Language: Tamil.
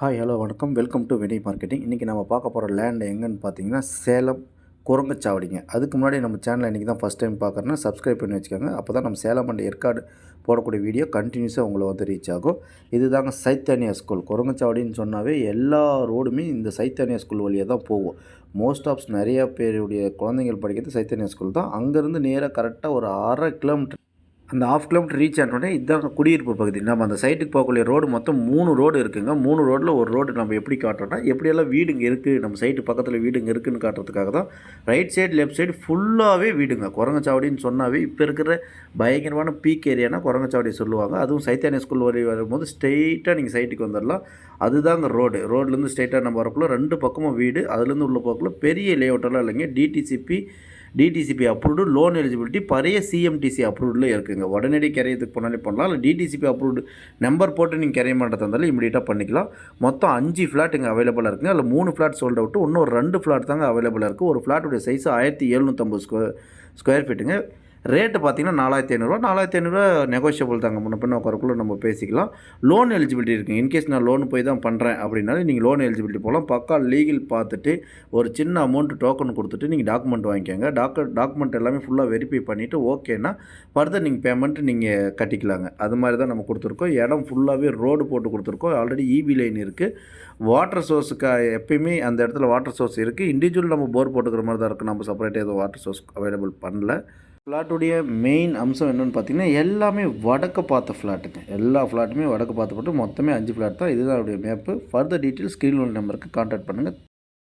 ஹாய் ஹலோ வணக்கம். வெல்கம் டு வினய் மார்க்கெட்டிங் இன்றைக்கி நம்ம பார்க்க போகிற லேண்ட் எங்கன்னு பார்த்தீங்கன்னா சேலம் குரங்கச்சாவடிங்க. அதுக்கு முன்னாடி நம்ம சேனலை இன்றைக்கி தான் ஃபஸ்ட் டைம் பார்க்குறேன்னா சப்ஸ்கிரைப் பண்ணி வச்சுக்கோங்க. அப்போ தான் நம்ம சேலம் அண்ட் ஏற்காடு போடக்கூடிய வீடியோ கண்டினியூஸாக உங்களை வந்து ரீச் ஆகும். இதுதாங்க சைத்தானியா ஸ்கூல் குரங்கச்சாவடின்னு சொன்னாவே எல்லா ரோடுமே இந்த சைத்தானியா ஸ்கூல் வழியாக தான் போகும். மோஸ்ட் ஆஃப்ஸ் நிறையா பேருடைய குழந்தைங்கள் படிக்கிறது சைத்தானியா ஸ்கூல் தான். அங்கேருந்து நேராக கரெக்டாக ஒரு அரை கிலோமீட்டர் அந்த ஆஃப் கிலோமீட்டர் ரீச் ஆனோடனே இதுதான் குடியிருப்பு பகுதி. நம்ம அந்த சைட்டுக்கு போகக்கூடிய ரோடு மொத்தம் மூணு ரோடு இருக்குங்க. மூணு ரோட்டில் ஒரு ரோடு நம்ம எப்படி காட்டுறோம்னா எப்படியெல்லாம் வீடுங்க இருக்குது நம்ம சைட்டு பக்கத்தில் வீடுங்க இருக்குதுன்னு காட்டுறதுக்காக தான் ரைட் சைடு லெஃப்ட் சைடு ஃபுல்லாகவே வீடுங்க. குரங்கச்சாவடின்னு சொன்னாவே இப்போ இருக்கிற பயங்கரமான பீக் ஏரியானா குரங்கச்சாவடி சொல்லுவாங்க. அதுவும் சைத்தானிய ஸ்கூல் வழி வரும்போது ஸ்ட்ரெயிட்டாக நீங்கள் சைட்டுக்கு வந்துடலாம் அதுதாங்க ரோடு ரோட்லேருந்து ஸ்ட்ரெயிட்டாக நம்ம வரக்குள்ள ரெண்டு பக்கமும் வீடு. அதுலேருந்து உள்ள போக்குள்ள பெரிய லேஅவுட்டெல்லாம் இல்லைங்க. DTCP DTCP approved loan eligibility பழைய சிஎம்டிசி அப்ரூவ்டில் இருக்குங்க. உடனடி கரையத்துக்கு போனாலே பண்ணலாம். இல்லை டிடிசிபி அப்ரூவ்டு நம்பர் போட்டு நீங்கள் கரைய பண்ணுறதா இருந்தாலும் இமீடியட்டாக பண்ணிக்கலாம். மொத்தம் அஞ்சு ஃப்ளாட் இங்கே அவைலபிளாக இருக்குங்க. அதில் மூணு ஃப்ளாட் சோல்ட் அவுட்டு இன்னும் ரெண்டு ஃப்ளாட் தாங்க அவைலபிளாக இருக்குது ஒரு ஃப்ளாட்டுடைய சைஸ் ஆயிரத்தி எழுநூற்றம்பது ஸ்கொயர் ஸ்கொயர் ஃபீட்டுங்க ரேட்டு பார்த்தீங்கன்னா நாலாயிரத்தி ஐநூறுரூவா நாலாயிரத்தி ஐநூறுரூவா நெகோஷியபிள் தாங்க. முன்ன பின்ன உட்காரக்குள்ள நம்ம பேசிக்கலாம். லோன் எலிஜிபிலிட்டி இருக்குது இன்கேஸ் நான் லோன் போய் தான் பண்ணுறேன் அப்படின்னாலும் நீங்கள் லோன் எலிஜிபிலிட்டி போகலாம் பக்கா லீகல் பார்த்துட்டு ஒரு சின்ன அமௌண்ட் டோக்கன் கொடுத்துட்டு நீங்கள் டாக்குமெண்ட் வாங்கிக்கோங்க. டாக்கு டாக்குமெண்ட் எல்லாமே ஃபுல்லாக வெரிஃபை பண்ணிவிட்டு ஓகேன்னா ஃபர்தர் நீங்கள் பேமெண்ட் நீங்கள் கட்டிக்கலாங்க. அது மாதிரி தான் நம்ம கொடுத்துருக்கோம். இடம் ஃபுல்லாகவே ரோடு போட்டு கொடுத்துருக்கோம். ஆல்ரெடி இபி லைன் இருக்குது வாட்டர் சோர்ஸுக்கு எப்பயுமே அந்த இடத்துல வாட்டர் சோர்ஸ் இருக்குது இண்டிவிஜுவல் நம்ம போர் போட்டுக்கிற மாதிரி தான் இருக்குது நம்ம செப்பரேட்டாக எதுவும் வாட்டர் சோர்ஸ் அவைலபிள் பண்ணல. ஃப்ளாட்டுடைய மெயின் அம்சம் என்னென்னு பார்த்தீங்கன்னா எல்லாமே வடக்கு பார்த்த ஃப்ளாட்டுங்க எல்லா ஃப்ளாட்டுமே வடக்கு பார்த்து போட்டு மொத்தமே அஞ்சு ஃப்ளாட் தான். இதுதான் அவருடைய மேப்பு ஃபர்தர் டீட்டெயில்ஸ் ஸ்க்ரீன் நம்பருக்கு கான்டாக்ட் பண்ணுங்கள்